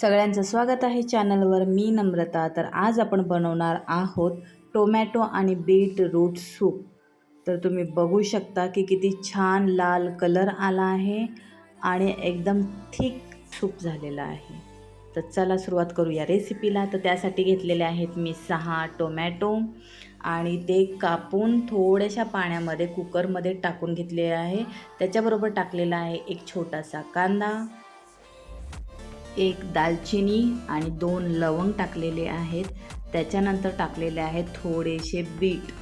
सगळ्यांचं स्वागत आहे चॅनलवर. मी नम्रता. तर आज आपण बनवणार आहोत टोमॅटो आणि बीट रूट सूप. तर तुम्ही बघू शकता की किती छान लाल कलर आला आहे आणि एकदम थिक सूप झालेला आहे. तर चला सुरुवात करूया रेसिपीला. तर त्यासाठी घेतलेले आहेत मी सहा टोमॅटो आणि ते कापून थोड्याशा पाण्यामध्ये कुकरमध्ये टाकून घेतलेले आहे. त्याच्याबरोबर टाकलेला आहे एक छोटासा कांदा. एक दालचिनी आणि दोन लवंग टाकलेले आहेत. त्याच्यानंतर टाकलेले आहेत थोडेसे बीट.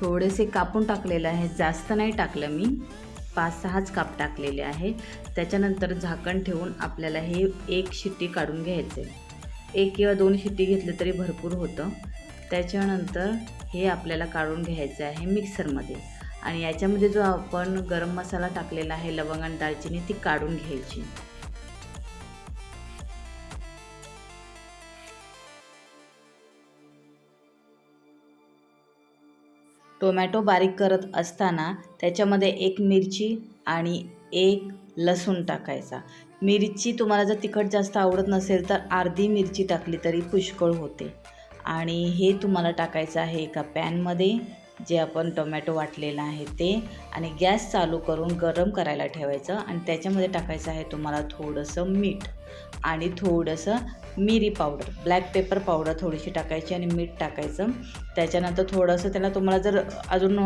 थोडेसे कापून टाकलेले आहेत. जास्त नाही टाकलं मी. पाच सहाच काप टाकलेले आहे. त्याच्यानंतर झाकण ठेवून आपल्याला हे एक शिट्टी काढून घ्यायचे. एक किंवा दोन शिट्टी घेतले तरी भरपूर होतं. त्याच्यानंतर हे आपल्याला काढून घ्यायचं आहे मिक्सरमध्ये. आणि याच्यामध्ये जो आपण गरम मसाला टाकलेला आहे लवंग आणि दालचिनी ती काढून घ्यायची. टोमॅटो बारीक करत असताना त्याच्यामध्ये एक मिरची आणि एक लसूण टाकायचा. मिरची तुम्हाला जर तिखट जास्त आवडत नसेल तर अर्धी मिरची टाकली तरी पुष्कळ होते. आणि हे तुम्हाला टाकायचं आहे एका पॅनमध्ये. जे आपण टोमॅटो वाटलेलं आहे ते आणि गॅस चालू करून गरम करायला ठेवायचं आणि त्याच्यामध्ये टाकायचं आहे तुम्हाला थोडंसं मीठ आणि थोडंसं मिरी पावडर. ब्लॅक पेपर पावडर थोडीशी टाकायची आणि मीठ टाकायचं. त्याच्यानंतर थोडंसं त्याला तुम्हाला जर अजून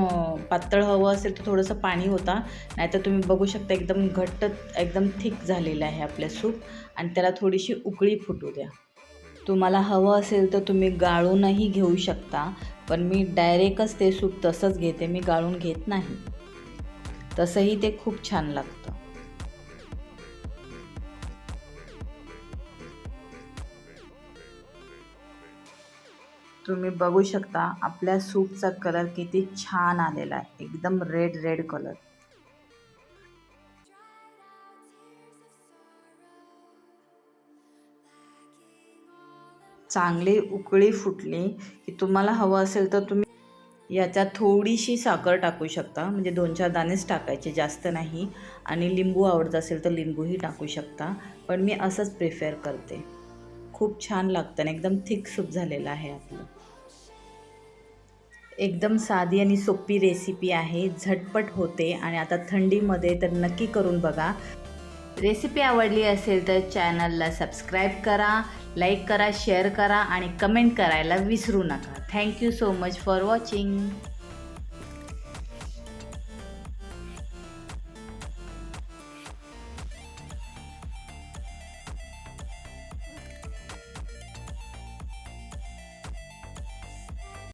पातळ हवं असेल तर थोडंसं पाणी होता. नाहीतर तुम्ही बघू शकता एकदम घट्ट एकदम थिक झालेलं आहे आपलं सूप आणि त्याला थोडीशी उकळी फुटू द्या. तुम्हाला हवं असेल तर तुम्ही गाळूनही घेऊ शकता. पण मी डायरेक्टच ते सूप तसंच घेते मी गाळून घेत नाही. तसंही ते खूप छान लागतं. तुम्ही बघू शकता आपल्या सूपचा कलर किती छान आलेला आहे. एकदम रेड रेड कलर चांगली उकळी फुटली की तुम्हाला हवं असेल तर तुम्ही याच्यात थोडीशी साखर टाकू शकता. म्हणजे दोन चार दाणेच टाकायचे जास्त नाही. आणि लिंबू आवडत असेल तर लिंबूही टाकू शकता. पण मी असंच प्रिफेअर करते. खूप छान लागतं आणि एकदम थिक सूप झालेलं आहे आपलं. एकदम साधी आणि सोपी रेसिपी आहे. झटपट होते आणि आता थंडीमध्ये तर नक्की करून बघा. रेसिपी आवडली असेल तर चॅनलला सबस्क्राईब करा लाईक करा शेअर करा आणि कमेंट करायला विसरू नका. Thank you so much for watching.